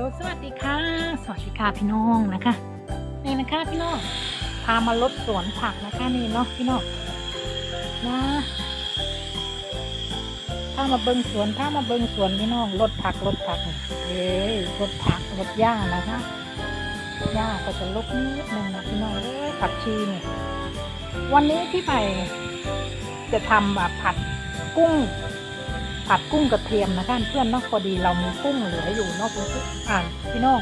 ลสวัสดีค่ะ สวัสดีค่ะพี่น้องนะคะ นี่นะคะพี่น้อง พามาลดสวนผักนะคะนี่เนาะพี่น้องนะถ้ามาเบิงสวนถ้ามาเบิงสวนพี่น้องลดผักลดผักเอ้ยลดผักลดหญ้านะคะหญ้าก็จะลดนิดนึงนะพี่น้องเอ้ยผักชีเนี่ยวันนี้ที่ไปจะทำแบบผัดกุ้ง ผัดกุ้งกระเทียมนะคะเพื่อนเนาะพอดีเรามีกุ้งเหลืออยู่เนาะพี่อ่านพี่น้อง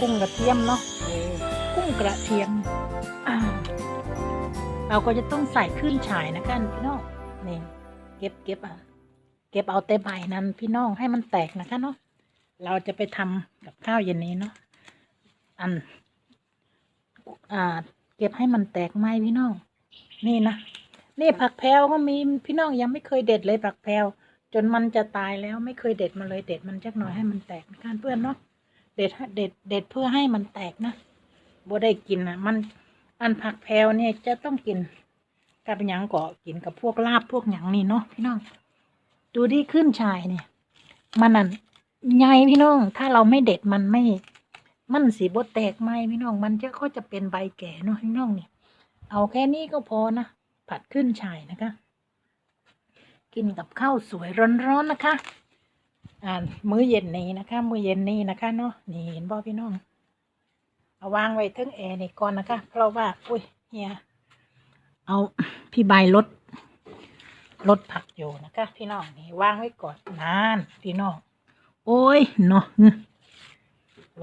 กุ้งกระเทียมเนาะเออกุ้งกระเทียมเราก็จะต้องใส่ขึ้นฉายนะคะพี่น้องนี่เก็บเก็บอะเก็บเอาแต่ใบนั้นพี่น้องให้มันแตกนะคะเนาะเราจะไปทำกับข้าวเย็นนี้เนาะอันอ่าเก็บให้มันแตกไหมพี่น้อง นี่นะนี่ผักแพรวก็มีพี่น้องยังไม่เคยเด็ดเลยผักแพรว จนมันจะตายแล้วไม่เคยเด็ดมาเลย เด็ดมันจักหน่อยให้มันแตกการเพื่อนเนาะเด็ดให้เด็ดเด็ดเพื่อให้มันแตกนะบ่ได้กินนะมันอันผักแพรวเนี่ยจะต้องกินกับหยังก็กินกับพวกลาบพวกหยังนี่เนาะพี่น้องดูดิขึ้นชายเนี่ย มันนั่นใหญ่พี่น้อง ถ้าเราไม่เด็ดมันไม่ มันสีบดแตกไหมพี่น้อง มันจะก็จะเป็นใบแก่เนาะพี่น้องนี่เอาแค่นี้ก็พอนะผัดขึ้นชายนะคะ กินกับข้าวสวยร้อนๆนะคะ อ่ามื้อเย็นนี้นะคะ มื้อเย็นนี้นะคะเนาะนี่เห็นบ่พี่น้องเอาวางไว้เทึงแอร์นี่ก่อนนะคะ เพราะว่าอุ้ยเฮียเอาพี่ใบลดลดผักอยู่นะคะ พี่น้องนี่วางไว้ก่อนนานพี่น้องโอ้ยเนาะ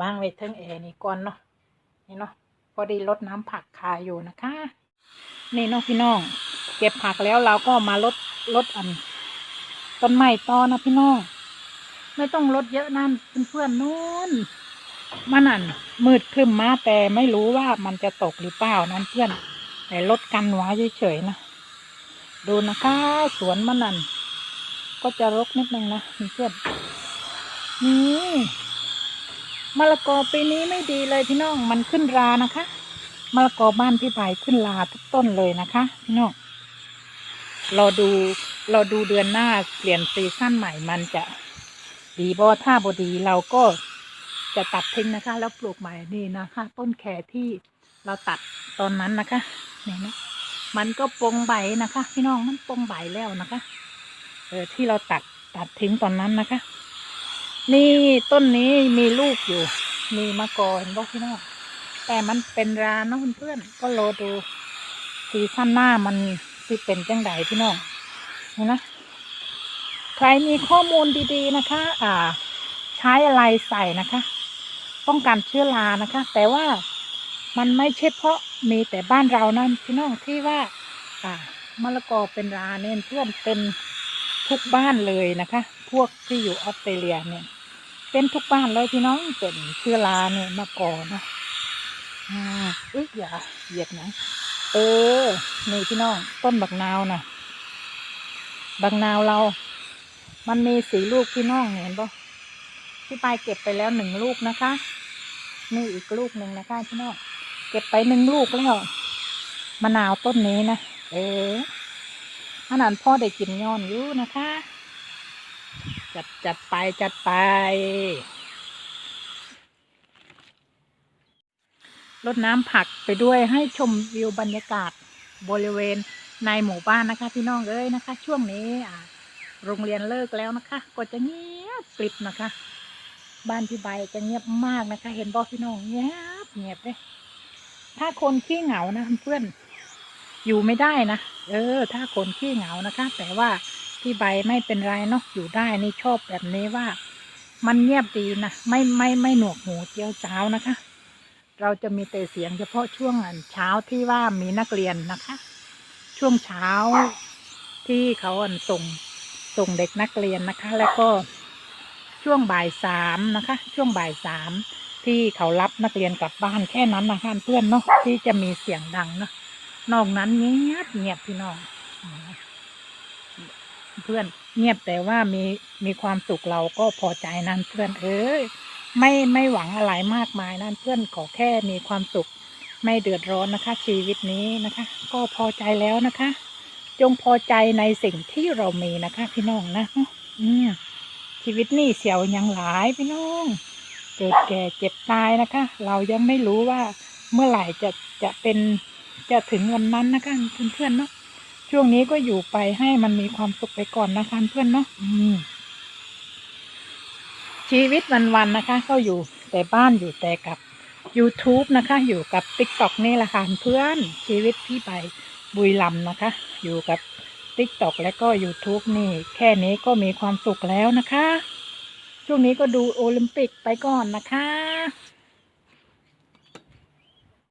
วางไว้เทึงแอร์นี่ก่อนเนาะนี่เนาะพอดีลดน้ำผักคาอยู่นะคะ นี่เนาะพี่น้อง เก็บผักแล้วเราก็มาลด ลดอันต้นไม้ต่อนะพี่น้องไม่ต้องลดเยอะนั่นเพื่อนๆนู้นมันนั่นมืดครึ้มมาแต่ไม่รู้ว่ามันจะตกหรือเปล่านั่นเพื่อน แต่ลดกันไว้เฉยๆนะดูนะคะสวนมันนั่นก็จะรกนิดนึงนะเพื่อนนี่มะละกอปีนี้ไม่ดีเลยพี่น้องมันขึ้นรานะคะมะละกอบ้านพี่ใบขึ้นราทุกต้นเลยนะคะ พี่น้อง เราดูเราดูเดือนหน้าเปลี่ยนซีซั่นใหม่มันจะดีบ่ถ้าบดีเราก็จะตัดทิ้งนะคะ แล้วปลูกใหม่นี่นะคะ ต้นแขที่เราตัดตอนนั้นนะคะนี่นะมันก็ปงใบนะคะ พี่น้องมันปงใบแล้วนะคะเออที่เราตัดตัดทิ้งตอนนั้นนะคะ นี่ต้นนี้มีลูกอยู่ มีมะกอเห็นบ่พี่น้องแต่มันเป็นราเนาะเพื่อนๆก็รอดูซีซั่นหน้ามัน สิเป็นจังไดพี่น้องเห็นนะใครมีข้อมูลดีๆนะคะ อ่า ใช้อะไรใส่นะคะ ป้องกันเชื้อรานะคะ แต่ว่ามันไม่ใช่เพราะมีแต่บ้านเรานั่นพี่น้องที่ว่า อ่ามะละกอเป็นราเนี่ยเพื่อนเป็นทุกบ้านเลยนะคะ พวกที่อยู่ออสเตรเลียเนี่ย เป็นทุกบ้านเลยพี่น้องเป็นเชื้อราเนี่ยมะกอนะอ่าอึ๊ยอย่าเหยียดนะ เออ นี่พี่น้อง ต้นบักนาวนะบักนาวเรา มันมีสีลูกพี่น้องเห็นปะพี่ปายเก็บไปแล้วหนึ่งลูกนะคะนี่อีกลูกหนึ่งนะคะพี่น้อง เก็บไปหนึ่งลูกแล้วมะนาวต้นนี้นะ เอออันนั้นพ่อได้กินย้อนอยู่นะคะ จัดจัดไปจัดไป รดน้ำผักไปด้วยให้ชมวิวบรรยากาศบริเวณในหมู่บ้านนะคะ พี่น้องเอ้ยนะคะ ช่วงนี้โรงเรียนเลิกแล้วนะคะ ก็จะเงียบกริบนะคะ บ้านพี่ใบจะเงียบมากนะคะ เห็นบอกพี่น้องเงียบเงียบเลยถ้าคนขี้เหงานะเพื่อนอยู่ไม่ได้นะเออ ถ้าคนขี้เหงานะคะ แต่ว่าพี่ใบไม่เป็นไรเนาะอยู่ได้นี่ชอบแบบนี้ว่า มันเงียบดีนะไม่ไม่ไม่หนวกหูเจียวจ้าวนะคะ เราจะมีแต่เสียงเฉพาะช่วงเช้าที่ว่ามีนักเรียนนะคะ ช่วงเช้าที่เขาส่งส่งเด็กนักเรียนนะคะ แล้วก็ช่วงบ่ายสามนะคะ ช่วงบ่ายสามที่เขารับนักเรียนกลับบ้านแค่นั้นนะคะเพื่อนเนาะที่จะมีเสียงดังเนาะนอกนั้นเงียบเงียบพี่น้องเพื่อนเงียบแต่ว่ามีมีความสุขเราก็พอใจนั่นเพื่อนเอ้ย ไม่ไม่หวังอะไรมากมายนั่นเพื่อนขอแค่มีความสุข ไม่เดือดร้อนนะคะ ชีวิตนี้นะคะ ก็พอใจแล้วนะคะ จงพอใจในสิ่งที่เรามีนะคะ พี่น้องนะอืมชีวิตนี่เสียวยังหลายพี่น้องเกิดแก่เจ็บตายนะคะ เรายังไม่รู้ว่าเมื่อไหร่จะจะเป็นจะถึงวันนั้นนะคะเพื่อนๆเนาะช่วงนี้ก็อยู่ไปให้มันมีความสุขไปก่อนนะคะเพื่อนเนาะอืม ชีวิตวันๆนะคะ ก็อยู่แต่บ้านอยู่แต่กับ YouTube นะคะ อยู่กับ TikTok นี่แหละค่ะเพื่อนชีวิตพี่ไปบุยลำนะคะ อยู่กับ TikTok และก็ YouTube นี่ แค่นี้ก็มีความสุขแล้วนะคะ ช่วงนี้ก็ดูโอลิมปิกไปก่อนนะคะ